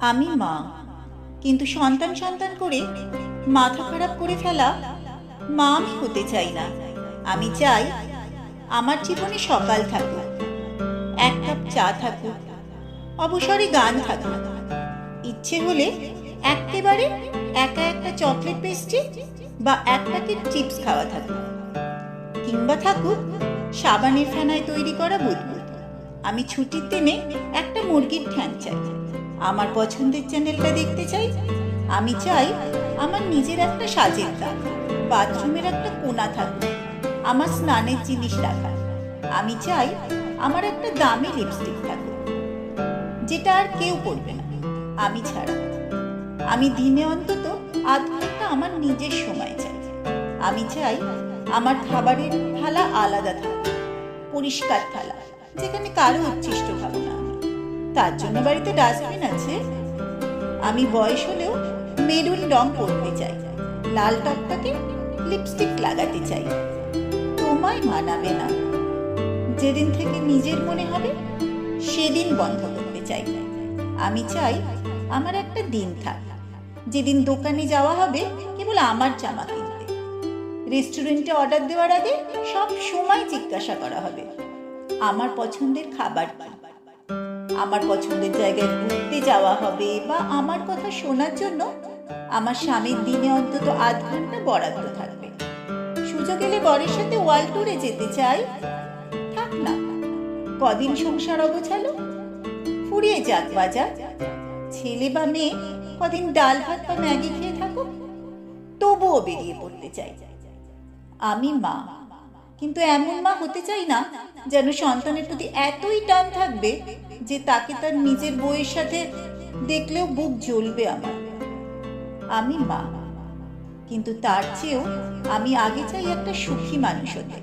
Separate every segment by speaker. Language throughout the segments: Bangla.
Speaker 1: আমি মা। কিন্তু সন্তান সন্তান করে মাথা খারাপ করে ফেলা মা আমি হতে চাই না। আমি চাই আমার জীবনে সকাল থাকুক, এক কাপ চা থাকুক, অবসরে গান থাকুক। ইচ্ছে হলে একেবারে একা একটা চকলেট পেস্ট্রি বা এক প্যাকেট চিপস খাওয়া থাকুক। কিংবা থাকুক সাবানের ফেনায় তৈরি করা বুদবুদ আমি ছুটির দিনে একটা মুরগির ঠ্যাং চাই। আমার পছন্দের চ্যানেলটা দেখতে চাই? আমি চাই আমার নিজের একটা সাজের তাক বাথরুমের একটা কোনা থাকুক, আমার স্নানের জিনিস রাখা আমি চাই আমার একটা দামি লিপস্টিক থাকুক, যেটা আর কেউ পরবে না, আমি ছাড়া। আমি দিনে অন্তত আধ ঘণ্টা আমার নিজের সময় চাই। আমি চাই আমার খাবারের থালা আলাদা থাকুক, পরিষ্কার থালা, যেখানে কারও উচ্ছিষ্ট খাব না আমি তার জন্য বাড়িতে ডাস্টবিন আছে। আমি বয়স হলেও মেরুন রং পরতে চাই। লাল টকটকে লিপস্টিক লাগাতে চাই। তোমায় মানাবে না। যেদিন থেকে নিজের মনে হবে, সেদিন বন্ধ করতে চাই। আমি চাই আমার একটা দিন থাক। যেদিন দোকানে যাওয়া হবে, কেবল আমার জামা কিনতে। রেস্টুরেন্টে অর্ডার দেওয়ার আগে সব সময় জিজ্ঞাসা করা হবে, আমার পছন্দের খাবার কি? আমার পছন্দের জায়গায় ঘুরতে যাওয়া হবে বা আমার কথা শোনার জন্য আমার স্বামীর দিনে অন্তত আধ ঘণ্টা বরাদ্দ থাকবে। সুযোগ এলে বরের সাথে ওয়ার্ল্ড ট্যুরে যেতে চাই। থাক না, কদিন সংসার অগোছালো? ফুরিয়ে যাক বাজার। ছেলে বা মেয়ে কদিন ডাল ভাত বা ম্যাগি খেয়ে থাকুক? তবুও বেরিয়ে পড়তে চাই। আমি মা। কিন্তু এমন মা হতে চাই না যেন সন্তানের প্রতি এতই টান থাকবে যে তাকে তার নিজের বইয়ের সাথে দেখলেও বুক জ্বলবে আমার। আমি মা, কিন্তু তার চেয়েও আমি আগে চাই একটা সুখী মানুষ হতে।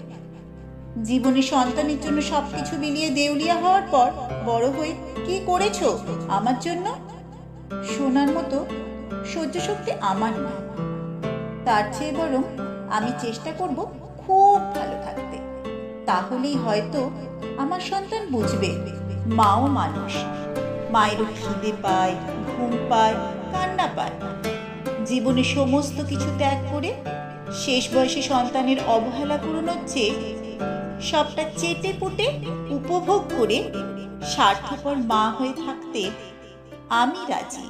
Speaker 1: জীবনে সন্তানের জন্য সবকিছু মিলিয়ে দেউলিয়া হওয়ার পর বড় হয়ে কি করেছ আমার জন্য? শোনার মতো সহ্য শক্তি আমার না। তার চেয়ে বরং আমি চেষ্টা করব খুব ভালো থাকতে তাহলেই হয়তো আমার সন্তান বুঝবে, মাও মানুষ। মায়ের খিদে পায়, ঘুম পায়, কান্না পায়। জীবনে সমস্ত কিছু ত্যাগ করে শেষ বয়সে সন্তানের অবহেলা পূরণের চেয়ে সবটা চেটে পুটে উপভোগ করে স্বার্থপর মা হয়ে থাকতে আমি রাজি।